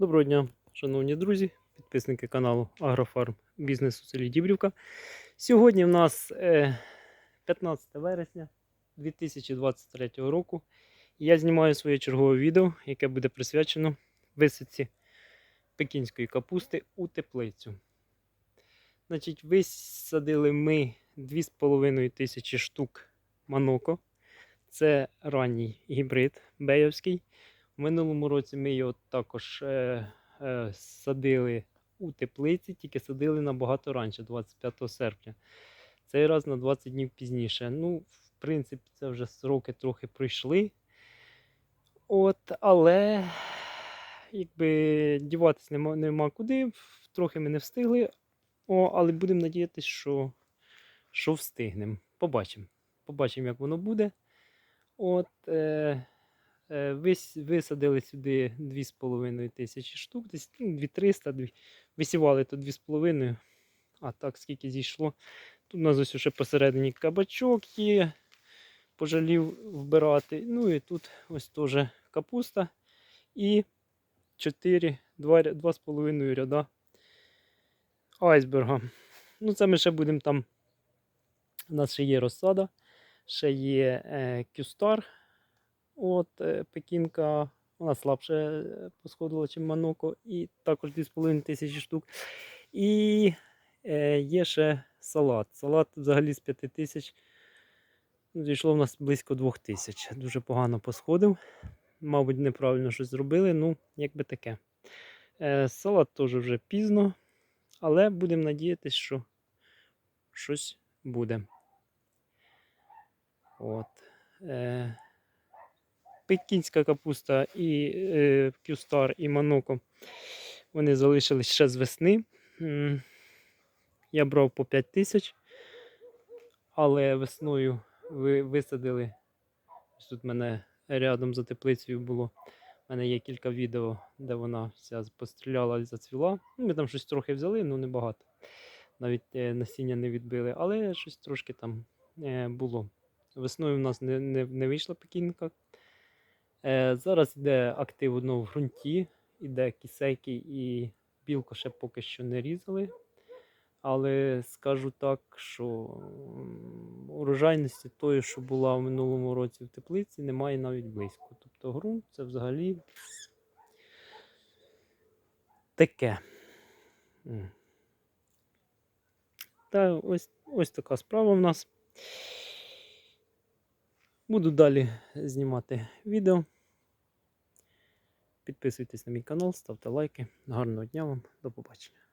Доброго дня, шановні друзі, підписники каналу Агрофарм Бізнес у селі Дібрівка. Сьогодні в нас е, 15 вересня 2023 року. Я знімаю своє чергове відео, яке буде присвячено висадці пекінської капусти у теплицю. Значить, висадили ми 2,5 тисячі штук маноко. Це ранній гібрид бейовський. У минулому році ми його також е, е, садили у теплиці, тільки садили набагато раніше, 25 серпня. Цей раз на 20 днів пізніше. Ну, в принципі, це вже сроки трохи пройшли. От, але якби діватись нема, нема куди, трохи ми не встигли. О, але будемо надіятися, що, що встигнемо. Побачимо. Побачимо, як воно буде. От, е, висадили сюди 2,5 тисячі штук, десь ну, 2300, дві- висівали тут 2,5, а так скільки зійшло. Тут у нас ось ще посередині кабачок є, пожалів вбирати. Ну і тут ось теж капуста і 4, 2,5 ряда айсберга. Ну, це ми ще будемо там. У нас ще є розсада, ще є е, кюстар. От е, пекінка, вона слабше е, посходила, ніж Маноко, і також 2,5 тисячі штук. І е, є ще салат. Салат взагалі з 5 тисяч. ну, Зійшло в нас близько 2 тисяч. Дуже погано посходив. Мабуть, неправильно щось зробили, ну, якби таке. Е, салат теж вже пізно, але будемо надіятися, що щось буде. От. Е, пекінська капуста і е, кюстар і маноко. Вони залишились ще з весни. Я брав по 5 тисяч, але весною ви, висадили. Тут в мене рядом за теплицею було. У мене є кілька відео, де вона вся постріляла і зацвіла. Ну, Ми там щось трохи взяли, ну небагато. Навіть е, насіння не відбили, але щось трошки там е, було. Весною в нас не, не, не вийшла пекінка. Е, зараз йде актив одного в ґрунті, іде кисейки і білку ще поки що не різали. Але скажу так, що урожайності тої, що була в минулому році в теплиці, немає навіть близько. Тобто ґрунт це взагалі таке. Та ось, ось така справа в нас. Буду далі знімати відео. Підписуйтесь на мій канал, ставте лайки. Гарного дня вам, до побачення.